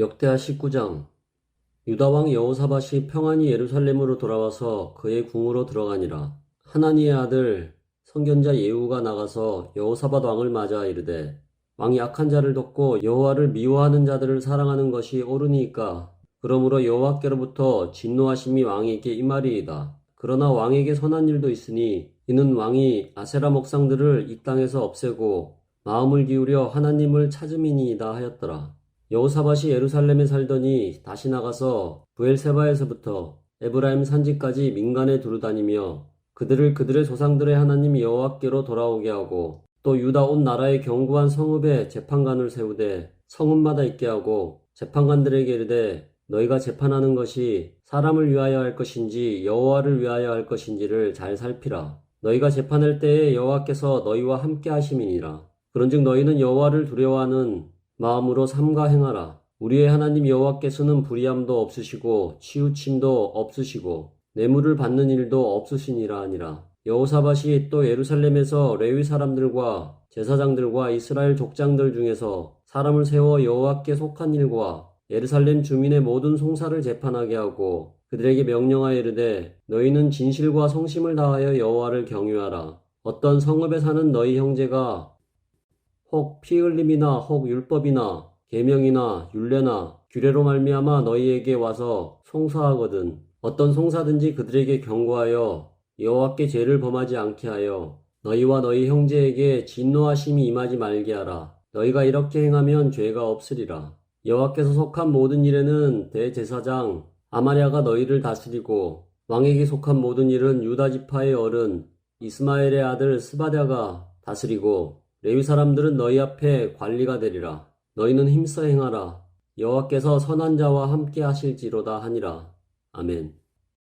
역대하 19장 유다왕 여호사밧이 평안히 예루살렘으로 돌아와서 그의 궁으로 들어가니라. 하나니의 아들 선견자 예후가 나가서 여호사밧 왕을 맞아 이르되 왕이 악한 자를 돕고 여호와를 미워하는 자들을 사랑하는 것이 옳으니까 그러므로 여호와께로부터 진노하심이 왕에게 임하리이다. 그러나 왕에게 선한 일도 있으니 이는 왕이 아세라 목상들을 이 땅에서 없애고 마음을 기울여 하나님을 찾음이니이다 하였더라. 여호사밧이 예루살렘에 살더니 다시 나가서 부엘세바에서부터 에브라임 산지까지 민간에 두루다니며 그들을 그들의 조상들의 하나님 여호와께로 돌아오게 하고 또 유다 온 나라의 견고한 성읍에 재판관을 세우되 성읍마다 있게 하고 재판관들에게 이르되 너희가 재판하는 것이 사람을 위하여 할 것인지 여호와를 위하여 할 것인지를 잘 살피라. 너희가 재판할 때에 여호와께서 너희와 함께 하심이니라. 그런즉 너희는 여호와를 두려워하는 마음으로 삼가 행하라. 우리의 하나님 여호와께서는 불의함도 없으시고 치우침도 없으시고 뇌물을 받는 일도 없으시니라 하니라. 여호사밧이 또 예루살렘에서 레위 사람들과 제사장들과 이스라엘 족장들 중에서 사람을 세워 여호와께 속한 일과 예루살렘 주민의 모든 송사를 재판하게 하고 그들에게 명령하여 이르되 너희는 진실과 성심을 다하여 여호와를 경유하라. 어떤 성읍에 사는 너희 형제가 혹 피 흘림이나 혹 율법이나 계명이나 율례나 규례로 말미암아 너희에게 와서 송사하거든. 어떤 송사든지 그들에게 경고하여 여호와께 죄를 범하지 않게 하여 너희와 너희 형제에게 진노하심이 임하지 말게 하라. 너희가 이렇게 행하면 죄가 없으리라. 여호와께서 속한 모든 일에는 대제사장 아마랴가 너희를 다스리고 왕에게 속한 모든 일은 유다 지파의 어른 이스마엘의 아들 스바랴가 다스리고 레위 사람들은 너희 앞에 관리가 되리라. 너희는 힘써 행하라. 여호와께서 선한 자와 함께 하실지로다 하니라. 아멘.